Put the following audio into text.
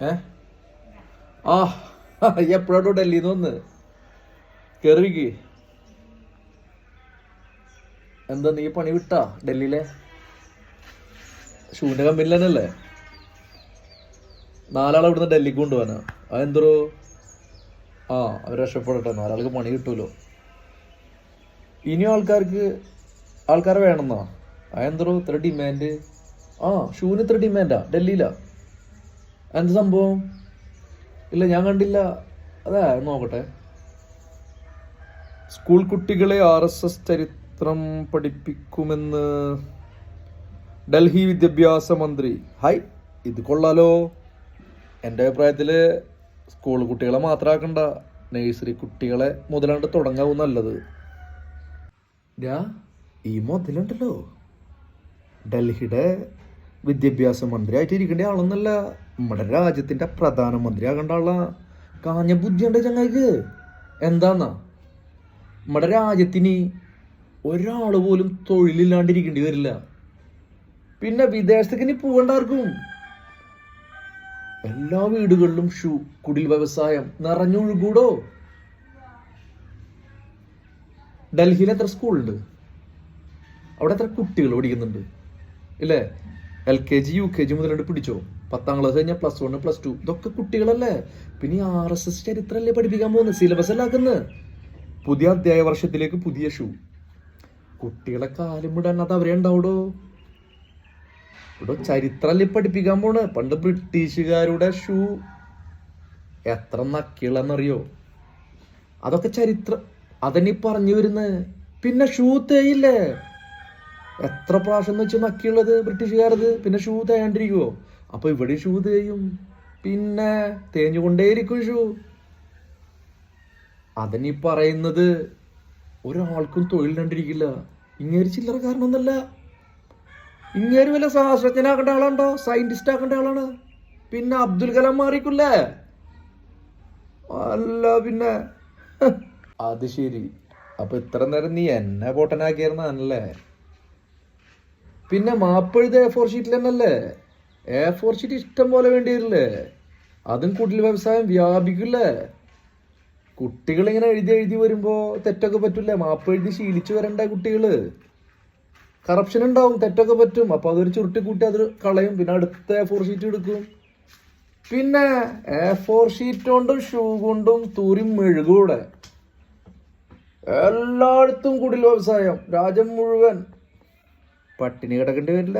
ഏ? ആ എപ്പോഴാട്ടോ ഡൽഹിന്ന് വന്ന് കയറിക്ക് എന്താ നീ പണി വിട്ടാ ഡൽഹിയിലെ? ഷൂന്റെ കമ്പനിയിൽ തന്നെയല്ലേ നാലാളെ ഇവിടുന്ന് ഡൽഹിക്ക് കൊണ്ടുപോകാനാ. അതെന്തോ ആ അവർ രക്ഷപ്പെടട്ടെ. നാലാൾക്ക് പണി കിട്ടുമല്ലോ ഇനിയും ആൾക്കാർക്ക് ആൾക്കാരെ വേണമെന്നാ? അതെന്തോ ഇത്ര ഡിമാൻഡ് ആ ഷൂന് ഇത്ര ഡിമാൻഡാ ഡൽഹിയിലാ? എന്ത് സംഭവം? ഇല്ല ഞാൻ കണ്ടില്ല. അതാ നോക്കട്ടെ. സ്കൂൾ കുട്ടികളെ ആർ എസ് എസ് ചരിത്രം പഠിപ്പിക്കുമെന്ന് ഡൽഹി വിദ്യാഭ്യാസ മന്ത്രി. ഹായ് ഇത് കൊള്ളാലോ. എന്റെ അഭിപ്രായത്തിൽ സ്കൂൾ കുട്ടികളെ മാത്രമാക്കണ്ട നഴ്സറി കുട്ടികളെ മുതലാണ്ട് തുടങ്ങാവും നല്ലത്. ഈ മുതലുണ്ടല്ലോ. ഡൽഹിയുടെ വിദ്യാഭ്യാസ മന്ത്രി ആയിട്ട് ഇരിക്കേണ്ട ആളൊന്നല്ല. നമ്മുടെ രാജ്യത്തിന്റെ പ്രധാനമന്ത്രി ആകേണ്ട ആളാ. കാഞ്ഞ ബുദ്ധിയുണ്ട് ചങ്ങായിക്ക്. എന്താന്നാ? നമ്മുടെ രാജ്യത്തിന് ഒരാൾ പോലും തൊഴിലില്ലാണ്ടിരിക്കേണ്ടി വരില്ല. പിന്നെ വിദേശത്തേക്ക് ഇനി പോകണ്ടാർക്കും എല്ലാ വീടുകളിലും ഷൂ കുടിൽ വ്യവസായം നിറഞ്ഞൊഴുകൂടോ ഡൽഹിയിൽ എത്ര സ്കൂളുണ്ട്? അവിടെ എത്ര കുട്ടികൾ പഠിക്കുന്നുണ്ട്? ഇല്ലേ? L K G U K G മുതലുണ്ട് പിടിച്ചോ. പത്താം ക്ലാസ് കഴിഞ്ഞാൽ പ്ലസ് വൺ പ്ലസ് ടു ഇതൊക്കെ കുട്ടികളല്ലേ? പിന്നെ ആർ എസ് എസ് ചരിത്രമല്ലേ പഠിപ്പിക്കാൻ പോകുന്നത് സിലബസ് അല്ല ആക്കുന്നത് പുതിയ അധ്യായ വർഷത്തിലേക്ക് പുതിയ ഷൂ കുട്ടികളെ കാലും വിടാൻ അത് അവരെ ഉണ്ടാവൂടോ? ഇവിടെ ചരിത്രമല്ലേ പഠിപ്പിക്കാൻ പോണ്? പണ്ട് ബ്രിട്ടീഷുകാരുടെ ഷൂ എത്ര നക്കിളെന്നറിയോ? അതൊക്കെ ചരിത്രം അതന്നെ പറഞ്ഞു വരുന്നത് പിന്നെ ഷൂ തേയില്ലേ? എത്ര പ്രാവശ്യം എന്ന് വെച്ചാൽ നക്കിയുള്ളത് ബ്രിട്ടീഷുകാരത്? പിന്നെ ഷൂ തേയാണ്ടിരിക്കുവോ? അപ്പൊ ഇവിടെ ഷൂ തേയും. പിന്നെ തേഞ്ഞുകൊണ്ടേയിരിക്കും ഷൂ. അതിനീ പറയുന്നത് ഒരാൾക്കും തൊഴിൽ കണ്ടിരിക്കില്ല. ഇങ്ങേര് ചില്ലറ കാരണമൊന്നല്ല ഇങ്ങേര് വല്ല ശാസ്ത്രജ്ഞനാക്കേണ്ട ആളുണ്ടോ സയന്റിസ്റ്റ് ആക്കേണ്ട ആളാണ്. പിന്നെ അബ്ദുൽ കലാം മാറിക്കില്ലേ? അല്ല പിന്നെ. അത് ശരി. അപ്പൊ ഇത്ര നേരം നീ എന്നെ പൊട്ടനാക്കിയിരുന്നല്ലേ പിന്നെ മാപ്പെഴുത് എ ഫോർ ഷീറ്റിൽ തന്നെയല്ലേ? എ ഫോർ ഷീറ്റ് ഇഷ്ടം പോലെ വേണ്ടി വരില്ലേ അതും കുടിൽ വ്യവസായം വ്യാപിക്കില്ലേ? കുട്ടികൾ ഇങ്ങനെ എഴുതി എഴുതി വരുമ്പോ തെറ്റൊക്കെ പറ്റില്ലേ? മാപ്പ് എഴുതി ശീലിച്ചു വരണ്ട കുട്ടികൾ? കറപ്ഷൻ ഉണ്ടാവും തെറ്റൊക്കെ പറ്റും. അപ്പൊ അതൊരു ചുരുട്ടി കൂട്ടി അത് കളയും. പിന്നെ അടുത്ത എ ഫോർ ഷീറ്റ് എടുക്കും. പിന്നെ എ ഫോർ ഷീറ്റ് കൊണ്ടും ഷൂ കൊണ്ടും തൂരി മെഴുകൂടെ എല്ലായിടത്തും കുടിൽ വ്യവസായം. രാജ്യം മുഴുവൻ പട്ടിണി കിടക്കേണ്ടി വരില്ല